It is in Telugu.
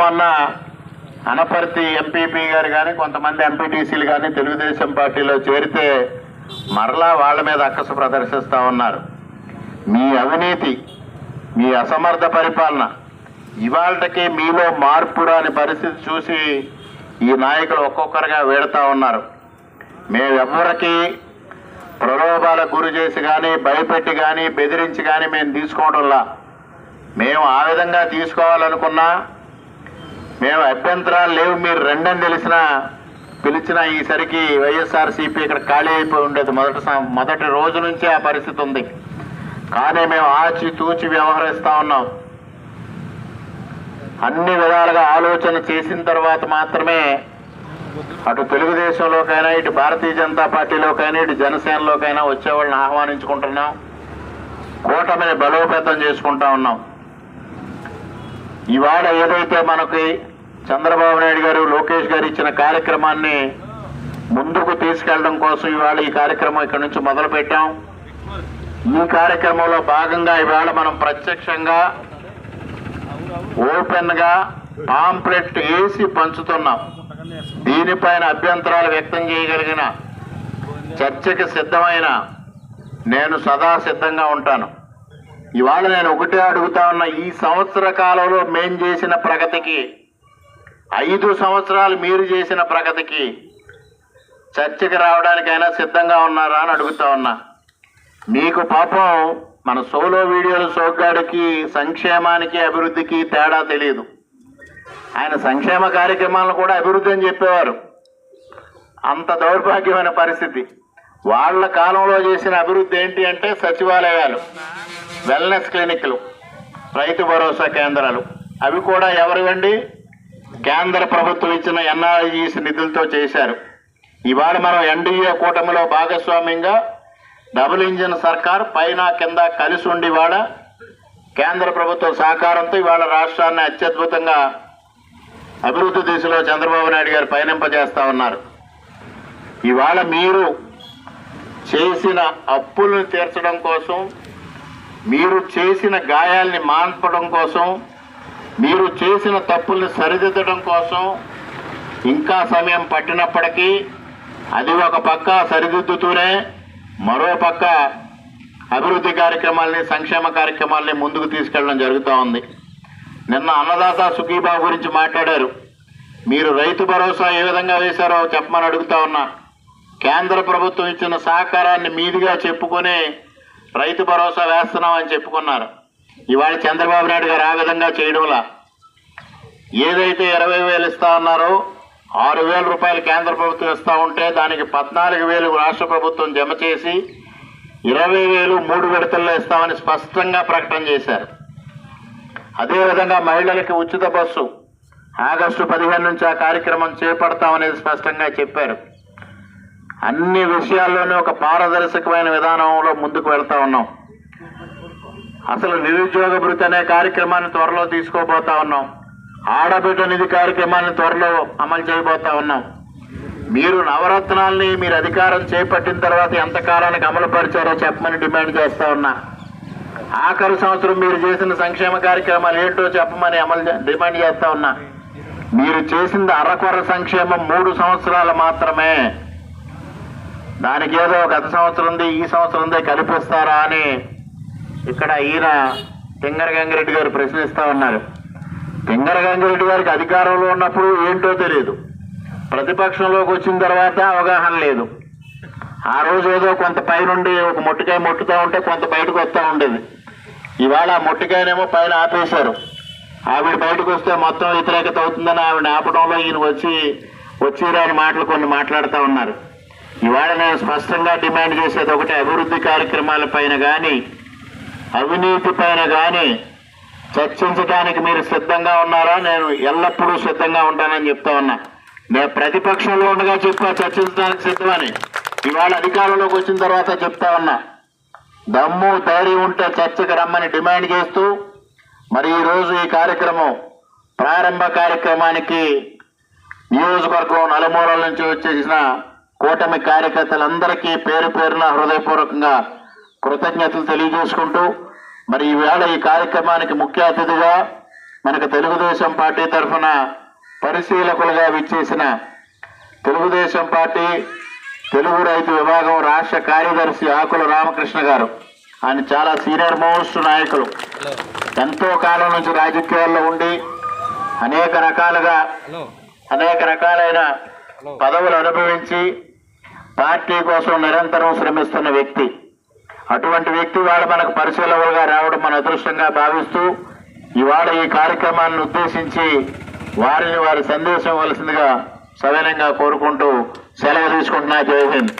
మొన్న అనపర్తి ఎంపీపీ గారు కానీ కొంతమంది ఎంపీటీసీలు కానీ తెలుగుదేశం పార్టీలో చేరితే మరలా వాళ్ళ మీద అక్కసు ప్రదర్శిస్తూ ఉన్నారు. మీ అవినీతి మీ అసమర్థ పరిపాలన ఇవాళకి మీలో మార్పు రాని పరిస్థితి చూసి ఈ నాయకులు ఒక్కొక్కరుగా వేడుతూ ఉన్నారు. మేమెవ్వరికి ప్రలోభాలకు గురి చేసి కానీ భయపెట్టి కానీ బెదిరించి కానీ మేము తీసుకోవడంలా. మేము ఆ విధంగా తీసుకోవాలనుకున్నా మేము అభ్యంతరాలు లేవు మీరు రెండని తెలిసిన పిలిచిన ఈసరికి వైఎస్ఆర్సీపీ ఇక్కడ ఖాళీ అయిపోయి ఉండేది. మొదటి మొదటి రోజు నుంచే ఆ పరిస్థితి ఉంది. కానీ మేము ఆచి తూచి వ్యవహరిస్తూ ఉన్నాం. అన్ని విధాలుగా ఆలోచన చేసిన తర్వాత మాత్రమే అటు తెలుగుదేశంలోకైనా ఇటు భారతీయ జనతా పార్టీలోకైనా ఇటు జనసేనలోకైనా వచ్చేవాళ్ళని ఆహ్వానించుకుంటున్నాం. కూటమిని బలోపేతం చేసుకుంటా ఉన్నాం. ఇవాళ ఏదైతే మనకి చంద్రబాబు నాయుడు గారు లోకేష్ గారు ఇచ్చిన కార్యక్రమాన్ని ముందుకు తీసుకెళ్ళడం కోసం ఇవాళ ఈ కార్యక్రమం ఇక్కడ నుంచి మొదలు పెట్టాం ఈ కార్యక్రమంలో భాగంగా ఇవాళ మనం ప్రత్యక్షంగా ఓపెన్గా పాంప్లెట్ వేసి పంచుతున్నాం. దీనిపైన అభ్యంతరాలు వ్యక్తం చేయగలిగిన చర్చకి సిద్ధమైన నేను సదా సిద్ధంగా ఉంటాను. ఇవాళ నేను ఒకటే అడుగుతా ఉన్నా ఈ సంవత్సర కాలంలో మేం చేసిన ప్రగతికి ఐదు సంవత్సరాలు మీరు చేసిన ప్రగతికి చర్చకి రావడానికైనా సిద్ధంగా ఉన్నారా అని అడుగుతా ఉన్నా. మీకు పాపం మన సోలో వీడియోలు సోగ్గాడికి సంక్షేమానికి అభివృద్ధికి తేడా తెలియదు ఆయన సంక్షేమ కార్యక్రమాలను కూడా అభివృద్ధి అని చెప్పేవారు. అంత దౌర్భాగ్యమైన పరిస్థితి. వాళ్ళ కాలంలో చేసిన అభివృద్ధి ఏంటి అంటే సచివాలయాలు. వెల్నెస్ క్లినిక్లు రైతు భరోసా కేంద్రాలు. అవి కూడా ఎవరివండి? కేంద్ర ప్రభుత్వం ఇచ్చిన ఎన్ఆర్జీస్ నిధులతో చేశారు. ఇవాళ మనం ఎన్డీఏ కూటమిలో భాగస్వామ్యంగా డబుల్ ఇంజిన్ సర్కార్ పైన కింద కలిసి ఉండి ఇవాళ కేంద్ర ప్రభుత్వ సహకారంతో ఇవాళ రాష్ట్రాన్ని అత్యద్భుతంగా అభివృద్ధి దిశలో చంద్రబాబు నాయుడు గారు పయనింపజేస్తా ఉన్నారు. ఇవాళ మీరు చేసిన అప్పులను తీర్చడం కోసం మీరు చేసిన గాయాల్ని మాన్పడం కోసం మీరు చేసిన తప్పుల్ని సరిదిద్దడం కోసం ఇంకా సమయం పట్టినప్పటికీ అది ఒక పక్క సరిదిద్దుతూనే మరో పక్క అభివృద్ధి కార్యక్రమాల్ని సంక్షేమ కార్యక్రమాల్ని ముందుకు తీసుకెళ్ళడం జరుగుతూ ఉంది. నిన్న అన్నదాత సుఖీబా గురించి మాట్లాడారు. మీరు రైతు భరోసా ఏ విధంగా వేశారో చెప్పమని అడుగుతా ఉన్నా. కేంద్ర ప్రభుత్వం ఇచ్చిన సహకారాన్ని మీదిగా చెప్పుకునే రైతు భరోసా వేస్తున్నామని చెప్పుకున్నారు. ఇవాళ చంద్రబాబు నాయుడు గారు ఆ విధంగా చేయడంలా. ఏదైతే ఇరవై వేలు ఇస్తా ఉన్నారో ఆరు వేల రూపాయలు కేంద్ర ప్రభుత్వం ఇస్తా ఉంటే దానికి పద్నాలుగు వేలు రాష్ట్ర ప్రభుత్వం జమ చేసి ఇరవై వేలు మూడు విడతల్లో ఇస్తామని స్పష్టంగా ప్రకటన చేశారు. అదేవిధంగా మహిళలకి ఉచిత బస్సు ఆగస్టు పదిహేను నుంచి ఆ కార్యక్రమం చేపడతామనేది స్పష్టంగా చెప్పారు. అన్ని విషయాల్లోనూ ఒక పారదర్శకమైన విధానంలో ముందుకు వెళ్తా ఉన్నాం. అసలు నిరుద్యోగ భృతి అనే కార్యక్రమాన్ని త్వరలో తీసుకోబోతా ఉన్నాం. ఆడబిడ్డ నిధి కార్యక్రమాన్ని త్వరలో అమలు చేయబోతా ఉన్నాం. మీరు నవరత్నాల్ని మీరు అధికారం చేపట్టిన తర్వాత ఎంత కాలానికి అమలు పరిచారో చెప్పమని డిమాండ్ చేస్తా ఉన్నా. ఆఖరి సంవత్సరం మీరు చేసిన సంక్షేమ కార్యక్రమాలు ఏంటో చెప్పమని అమలు చే- డిమాండ్ చేస్తా ఉన్నా. మీరు చేసింది అరకొర సంక్షేమం మూడు సంవత్సరాలు మాత్రమే. దానికి ఏదో గత సంవత్సరం ఉంది ఈ సంవత్సరం ఉంది కల్పిస్తారా అని ఇక్కడ ఈయన తింగర గంగిరెడ్డి గారు ప్రశ్నిస్తూ ఉన్నారు. తింగర గంగిరెడ్డి గారికి అధికారంలో ఉన్నప్పుడు ఏంటో తెలియదు ప్రతిపక్షంలోకి వచ్చిన తర్వాత అవగాహన లేదు. ఆ రోజు ఏదో కొంత పైనుండి ఒక మొట్టికాయ మొట్టుతూ ఉంటే కొంత బయటకు వస్తూ ఉండేది. ఇవాళ ఆ మొట్టికాయనేమో పైన ఆపేశారు. ఆవిడ బయటకు వస్తే మొత్తం వ్యతిరేకత అవుతుందని ఆవిడ ఆపడంలో ఈయన వచ్చి వచ్చిరాని మాటలు కొన్ని మాట్లాడుతూ ఉన్నారు. ఇవాళ నేను స్పష్టంగా డిమాండ్ చేసేది ఒకటి అభివృద్ధి కార్యక్రమాల పైన కానీ అవినీతి పైన కానీ చర్చించడానికి మీరు సిద్ధంగా ఉన్నారా? నేను ఎల్లప్పుడూ సిద్ధంగా ఉంటానని చెప్తా ఉన్నా. నేను ప్రతిపక్షంలో ఉండగా చెప్పా చర్చించడానికి సిద్ధమని. ఇవాళ అధికారంలోకి వచ్చిన తర్వాత చెప్తా ఉన్నా. దమ్ము ధైర్యం ఉంటే చర్చకు రమ్మని డిమాండ్ చేస్తూ మరి ఈరోజు ఈ కార్యక్రమం ప్రారంభ కార్యక్రమానికి నియోజకవర్గం నలుమూలల నుంచి వచ్చేసిన కూటమి కార్యకర్తలందరికీ పేరు పేరున హృదయపూర్వకంగా కృతజ్ఞతలు తెలియజేసుకుంటూ మరి ఈవేళ ఈ కార్యక్రమానికి ముఖ్య అతిథిగా మనకు తెలుగుదేశం పార్టీ తరఫున పరిశీలకులుగా విచ్చేసిన తెలుగుదేశం పార్టీ తెలుగు రైతు విభాగం రాష్ట్ర కార్యదర్శి ఆకుల రామకృష్ణ గారు. ఆయన చాలా సీనియర్ మోస్ట్ నాయకులు. ఎంతో కాలం నుంచి రాజకీయాల్లో ఉండి అనేక రకాలుగా అనేక రకాలైన పదవులు అనుభవించి పార్టీ కోసం నిరంతరం శ్రమిస్తున్న వ్యక్తి. అటువంటి వ్యక్తి వాళ్ళ మనకు పరిశీలవులుగా రావడం మన అదృష్టంగా భావిస్తూ ఇవాళ ఈ కార్యక్రమాన్ని ఉద్దేశించి వారిని వారి సందేశం ఇవ్వాల్సిందిగా సవినంగా కోరుకుంటూ సెలవు తీసుకుంటున్నా. జై హింద్.